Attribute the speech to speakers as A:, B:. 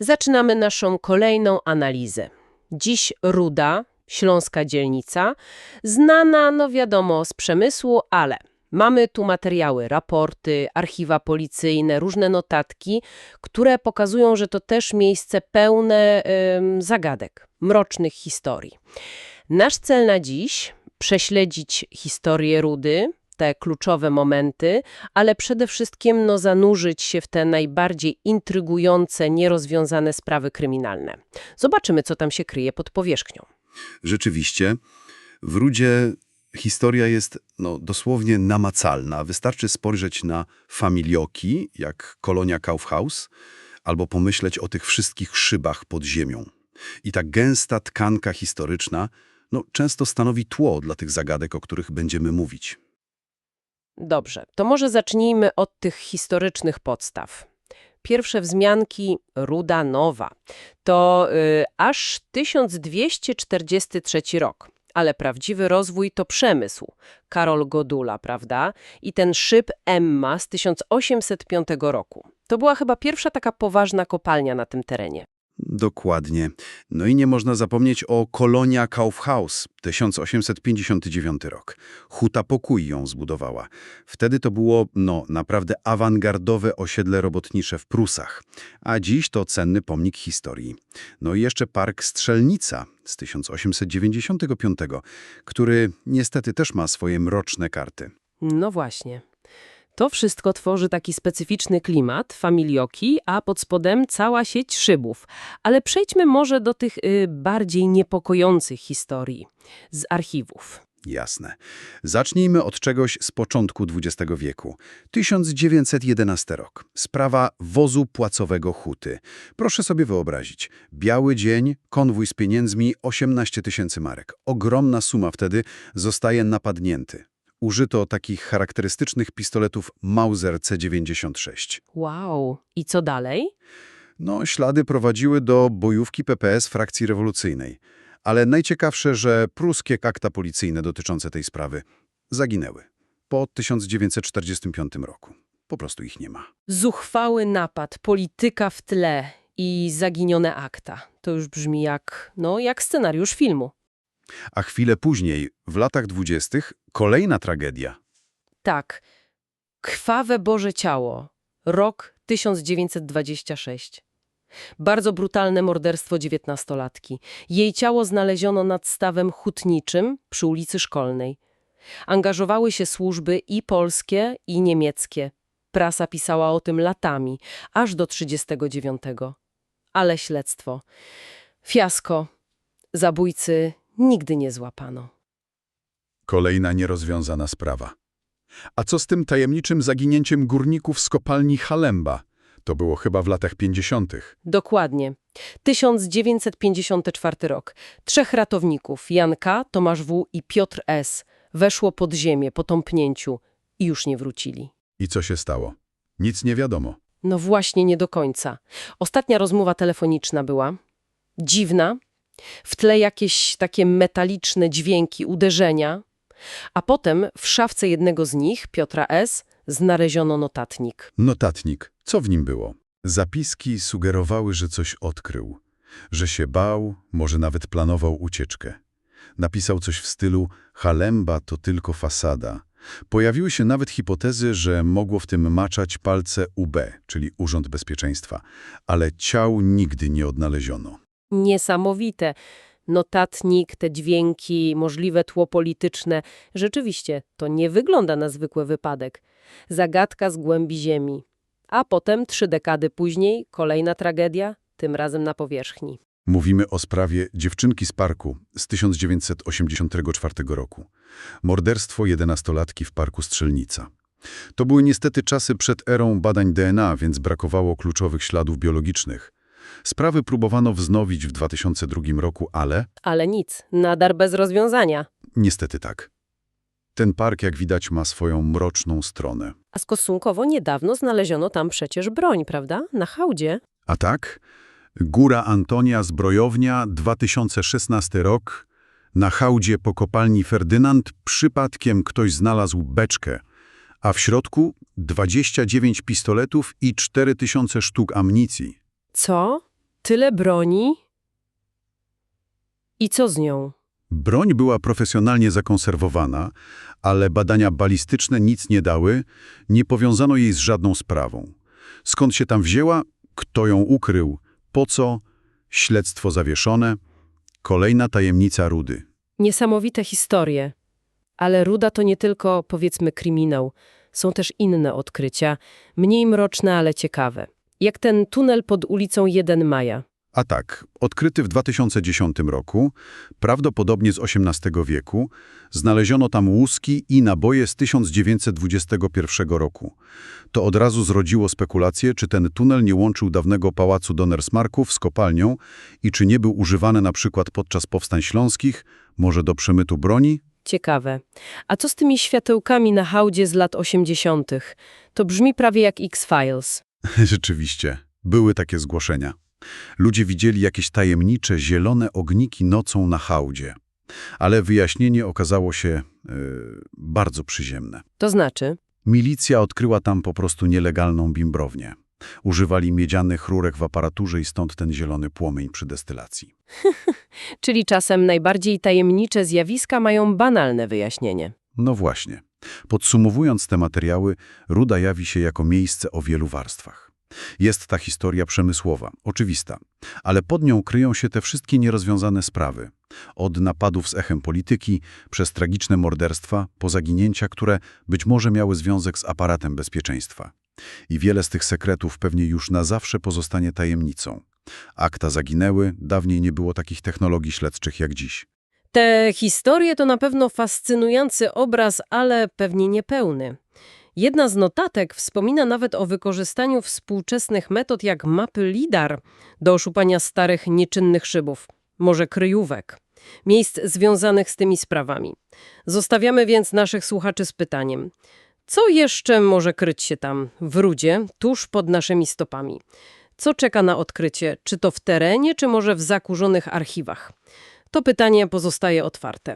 A: Zaczynamy naszą kolejną analizę. Dziś Ruda, śląska dzielnica, znana, no wiadomo, z przemysłu, ale mamy tu materiały, raporty, archiwa policyjne, różne notatki, które pokazują, że to też miejsce pełne zagadek, mrocznych historii. Nasz cel na dziś prześledzić historię Rudy, te kluczowe momenty, ale przede wszystkim no, zanurzyć się w te najbardziej intrygujące, nierozwiązane sprawy kryminalne. Zobaczymy, co tam się kryje pod powierzchnią.
B: Rzeczywiście, w Rudzie historia jest no, dosłownie namacalna. Wystarczy spojrzeć na familioki, jak kolonia Kaufhaus, albo pomyśleć o tych wszystkich szybach pod ziemią. I ta gęsta tkanka historyczna no, często stanowi tło dla tych zagadek, o których będziemy mówić.
A: Dobrze, to może zacznijmy od tych historycznych podstaw. Pierwsze wzmianki Ruda Nowa to y, aż 1243 rok, ale prawdziwy rozwój to przemysł. Karol Godula, prawda? I ten szyb Emma z 1805 roku. To była chyba pierwsza taka poważna kopalnia na tym terenie.
B: Dokładnie. No i nie można zapomnieć o Kolonia Kaufhaus, 1859 rok. Huta Pokój ją zbudowała. Wtedy to było, no, naprawdę awangardowe osiedle robotnicze w Prusach. A dziś to cenny pomnik historii. No i jeszcze Park Strzelnica z 1895, który niestety też ma swoje mroczne karty.
A: No właśnie. To wszystko tworzy taki specyficzny klimat, familioki, a pod spodem cała sieć szybów. Ale przejdźmy może do tych y, bardziej niepokojących historii z archiwów.
B: Jasne. Zacznijmy od czegoś z początku XX wieku. 1911 rok. Sprawa wozu płacowego Huty. Proszę sobie wyobrazić. Biały dzień, konwój z pieniędzmi, 18 tysięcy marek. Ogromna suma wtedy zostaje napadnięty. Użyto takich charakterystycznych pistoletów Mauser C96.
A: Wow. I co dalej?
B: No, ślady prowadziły do bojówki PPS frakcji rewolucyjnej. Ale najciekawsze, że pruskie akta policyjne dotyczące tej sprawy zaginęły po 1945 roku. Po prostu ich nie ma.
A: Zuchwały napad, polityka w tle i zaginione akta. To już brzmi jak, no, jak scenariusz filmu.
B: A chwilę później, w latach dwudziestych, kolejna tragedia.
A: Tak. Krwawe Boże Ciało. Rok 1926. Bardzo brutalne morderstwo dziewiętnastolatki. Jej ciało znaleziono nad stawem hutniczym przy ulicy Szkolnej. Angażowały się służby i polskie, i niemieckie. Prasa pisała o tym latami, aż do 39. Ale śledztwo. Fiasko. Zabójcy nigdy nie złapano.
C: Kolejna nierozwiązana sprawa. A co z tym tajemniczym zaginięciem górników z kopalni Halemba? To było chyba w latach 50.
A: Dokładnie. 1954 rok. Trzech ratowników, Jan K., Tomasz W. i Piotr S., weszło pod ziemię po tąpnięciu i już nie wrócili.
C: I co się stało? Nic nie wiadomo.
A: No właśnie nie do końca. Ostatnia rozmowa telefoniczna była dziwna, w tle jakieś takie metaliczne dźwięki, uderzenia, a potem w szafce jednego z nich, Piotra S., znaleziono notatnik.
C: Notatnik. Co w nim było? Zapiski sugerowały, że coś odkrył. Że się bał, może nawet planował ucieczkę. Napisał coś w stylu Halemba to tylko fasada. Pojawiły się nawet hipotezy, że mogło w tym maczać palce UB, czyli Urząd Bezpieczeństwa, ale ciał nigdy nie odnaleziono.
A: Niesamowite. Notatnik, te dźwięki, możliwe tło polityczne. Rzeczywiście, to nie wygląda na zwykły wypadek. Zagadka z głębi ziemi. A potem, trzy dekady później, kolejna tragedia, tym razem na powierzchni.
C: Mówimy o sprawie dziewczynki z parku z 1984 roku. Morderstwo jedenastolatki w parku Strzelnica. To były niestety czasy przed erą badań DNA, więc brakowało kluczowych śladów biologicznych. Sprawy próbowano wznowić w 2002 roku, ale
A: Ale nic, nadal bez rozwiązania.
C: niestety tak. Ten park, jak widać, ma swoją mroczną stronę.
A: A stosunkowo niedawno znaleziono tam przecież broń, prawda? Na hałdzie.
C: A tak? Góra Antonia Zbrojownia, 2016 rok. Na hałdzie po kopalni Ferdynand przypadkiem ktoś znalazł beczkę, a w środku 29 pistoletów i 4000 sztuk amunicji.
A: Co? Tyle broni? I co z nią?
C: Broń była profesjonalnie zakonserwowana, ale badania balistyczne nic nie dały, nie powiązano jej z żadną sprawą. Skąd się tam wzięła? Kto ją ukrył? Po co? Śledztwo zawieszone. Kolejna tajemnica Rudy.
A: Niesamowite historie. Ale Ruda to nie tylko, powiedzmy, kryminał. Są też inne odkrycia, mniej mroczne, ale ciekawe. Jak ten tunel pod ulicą 1 Maja.
C: A tak, odkryty w 2010 roku, prawdopodobnie z XVIII wieku, znaleziono tam łuski i naboje z 1921 roku. To od razu zrodziło spekulację, czy ten tunel nie łączył dawnego pałacu Donnersmarków z kopalnią i czy nie był używany na przykład podczas powstań śląskich, może do przemytu broni?
A: Ciekawe. A co z tymi światełkami na hałdzie z lat 80.? To brzmi prawie jak X-Files.
C: Rzeczywiście, były takie zgłoszenia. Ludzie widzieli jakieś tajemnicze, zielone ogniki nocą na hałdzie. Ale wyjaśnienie okazało się e, bardzo przyziemne.
A: To znaczy?
C: Milicja odkryła tam po prostu nielegalną bimbrownię. Używali miedzianych rurek w aparaturze i stąd ten zielony płomień przy destylacji.
A: Czyli czasem najbardziej tajemnicze zjawiska mają banalne wyjaśnienie.
C: No właśnie. Podsumowując te materiały, Ruda jawi się jako miejsce o wielu warstwach. Jest ta historia przemysłowa, oczywista, ale pod nią kryją się te wszystkie nierozwiązane sprawy. Od napadów z echem polityki, przez tragiczne morderstwa, po zaginięcia, które być może miały związek z aparatem bezpieczeństwa. I wiele z tych sekretów pewnie już na zawsze pozostanie tajemnicą. Akta zaginęły, dawniej nie było takich technologii śledczych jak dziś.
A: Te historie to na pewno fascynujący obraz, ale pewnie niepełny. Jedna z notatek wspomina nawet o wykorzystaniu współczesnych metod jak mapy LIDAR do oszukania starych, nieczynnych szybów, może kryjówek, miejsc związanych z tymi sprawami. Zostawiamy więc naszych słuchaczy z pytaniem. Co jeszcze może kryć się tam, w rudzie, tuż pod naszymi stopami? Co czeka na odkrycie, czy to w terenie, czy może w zakurzonych archiwach? To pytanie pozostaje otwarte.